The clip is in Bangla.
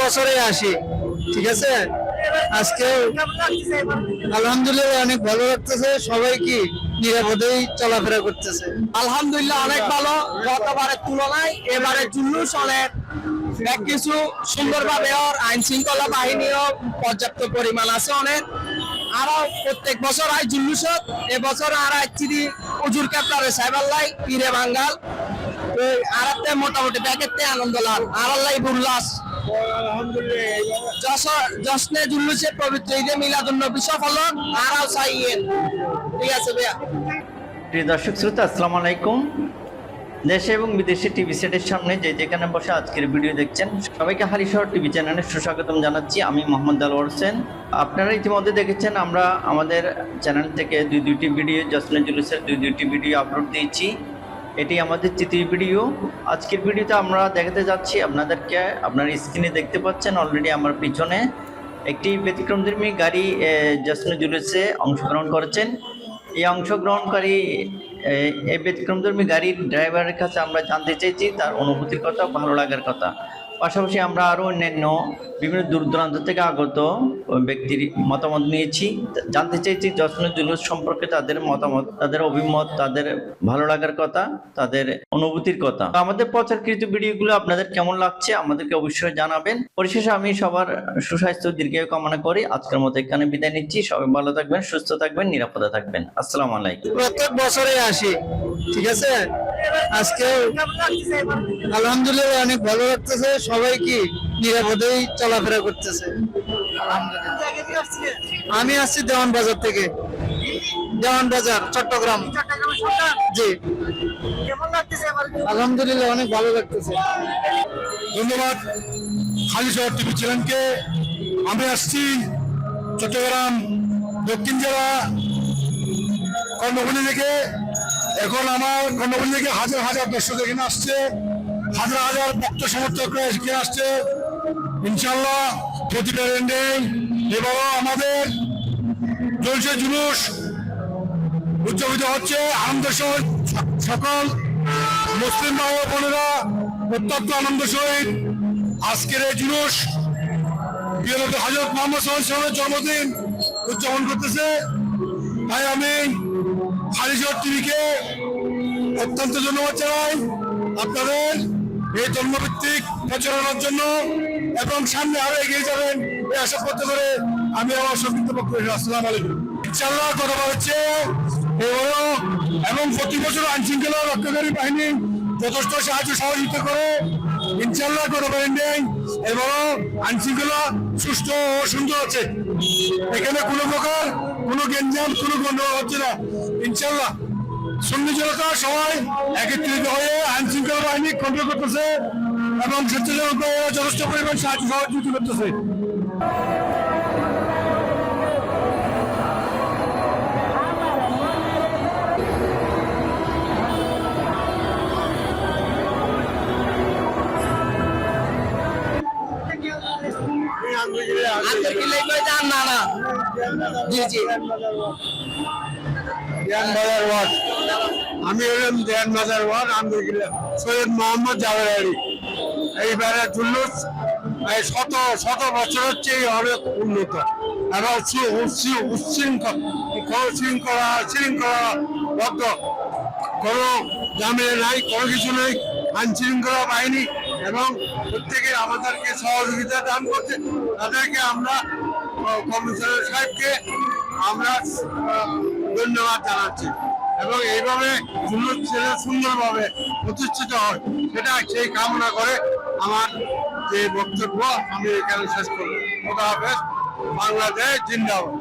বছরে আসি, ঠিক আছে? আজকে আলহামদুলিল্লাহ অনেক ভালো লাগতেছে, সবাই কি নিরাপদেই চলাফেরা করতেছে। আলহামদুলিল্লাহ অনেক ভালো, গতবারের তুলনায় এবারে জুলুস অনেক কিছু সুন্দরভাবে ওর আইন শৃঙ্খলা বাহিনীও পর্যাপ্ত পরিমাণ আছে অনেক। আরও প্রত্যেক বছর আয় জুলুসত, এবছর আর আইছি উজুর ক্যাপ্টারে সাইবাল্লাই পীরে বাঙ্গাল। আর একটা মোটামুটি প্যাকেটতে আনন্দ লাভ আর আল্লাহ উল্লাস দর্শক আলাইকুম। দেশে এবং টিভি সেটের সামনে যেখানে বসে আজকের ভিডিও দেখছেন, সবাইকে টিভি চ্যানেলে জানাচ্ছি। আমি মোহাম্মদ আলোয়ার হোসেন। আপনারা ইতিমধ্যে দেখেছেন, আমরা আমাদের চ্যানেল থেকে দুই দুইটি ভিডিও জসনে জুলুসের দুই দুইটি ভিডিও আপলোড দিয়েছি। এটি আমাদের তৃতীয় ভিডিও। আজকের ভিডিওতে আমরা দেখাতে যাচ্ছি আপনাদেরকে, আপনার স্ক্রিনে দেখতে পাচ্ছেন অলরেডি আমার পিছনে একটি ব্যতিক্রমধর্মী গাড়ি জাসমিন জুলেসে অংশগ্রহণ করেছেন। এই অংশগ্রহণকারী এই ব্যতিক্রমধর্মী গাড়ির ড্রাইভারের কাছে আমরা জানতে চাইছি, তার অনুভূতির কথা, ভালো লাগার কথা। পাশাপাশি আমরা আরও অন্যান্য বিভিন্ন দূর দূরান্ত থেকে আগত ব্যক্তির মতামত নিয়েছি। জানতে চাইছি যশ্ন জুলুস সম্পর্কে তাদের মতামত, তাদের অভিমত, তাদের ভালো লাগার কথা, তাদের অনুভূতির কথা। আমাদের প্রচারকৃত ভিডিওগুলো আপনাদের কেমন লাগছে আমাদেরকে অবশ্যই জানাবেন। পরিশেষে আমি সবার সুস্বাস্থ্য, দীর্ঘায়ু কামনা করি। আজকের মতো এখানে বিদায় নিচ্ছি। সবাই ভালো থাকবেন, সুস্থ থাকবেন, নিরাপদে থাকবেন। আসসালামু আলাইকুম। প্রত্যেক বছরে আসি, ঠিক আছে? আজকে আলহামদুলিল্লাহ অনেক ভালো লাগতেছে, সবাই কি নিরাপদেই চলাফেরা করতেছে। আমি আসছি দেওয়ান বাজার থেকে। দেওয়ান বাজার, চট্টগ্রাম। জি। আলহামদুলিল্লাহ অনেক ভালো লাগতেছে। ধন্যবাদ, খালি শহর টিভি চ্যানেলকে। আমি আসছি চট্টগ্রাম দক্ষিণ জেলা কর্ণফুলি থেকে। এখন আমার কর্ণফুলি থেকে হাজার হাজার দর্শক এখানে আসছে, হাজার হাজার ভক্ত সমর্থকরা এখানে আসছে। ইনশাল্লাহ প্রতিটা রেন্ডে এবারও আমাদের জলসে জুলুস। উদযাপিত হচ্ছে আনন্দ সহিত সকল মুসলিম ভাই বোনেরা অত্যন্ত আনন্দ সহিত আজকের এই জুলুস। হজরত মোহাম্মদ সাল্লামের জন্মদিন উদযাপন করতেছে। তাই আমি হারিজর টিভিকে অত্যন্ত ধন্যবাদ জানাই আপনাদের এই জন্মভিত্তিক প্রচারণার জন্য এবং সামনে আরও এগিয়ে যাবেন এই আশা করতে করে আমি আমার সংক্ষিপ্ত বক্তব্য আসসালাম আলাইকুম। ইনশাল্লাহ কথা হচ্ছে এবং প্রতি বছর আইন শৃঙ্খলা রক্ষাকারী বাহিনী যথেষ্ট সাহায্য সহযোগিতা করে। ইনশাল্লাহ কোনো নেই। এবারও আইন শৃঙ্খলা সুস্থ ও সুন্দর আছে। এখানে কোনো প্রকার কোনো গেঞ্জাম, কোনো গন্ডগোল হচ্ছে না। ইনশাল্লাহ সঙ্গে জনতা সবাই একত্রিত হয়ে আইন শৃঙ্খলা বাহিনী কন্ট্রোল করতেছে এবং স্বেচ্ছাসেবক যথেষ্ট পরিমাণ সাহায্য সহযোগিতা করতেছে। আমি হলাম দেয়ান বাজার ওয়ার্ড, আমি সৈয়দ মোহাম্মদ জাভেদ আলী। এইবারে জুল্লুস এই শত শত বছরের চেয়ে অনেক উন্নত। এবং উচ্ছৃঙ্খল শৃঙ্খলা শৃঙ্খলা বদ্ধ কোনো জামিনে নাই, কোনো কিছু নেই আইন শৃঙ্খলা বাহিনী এবং প্রত্যেকে আমাদেরকে সহযোগিতা দান করছে। তাদেরকে আমরা কমিশনার সাহেবকে আমরা ধন্যবাদ জানাচ্ছি। এবং এইভাবে সুন্দর ছেলে সুন্দরভাবে প্রতিষ্ঠিত হয়। সেটা সেই কামনা করে আমার যে বক্তব্য আমি এখানে শেষ করব খোদা বাংলাদেশ জিন্দাবাদ।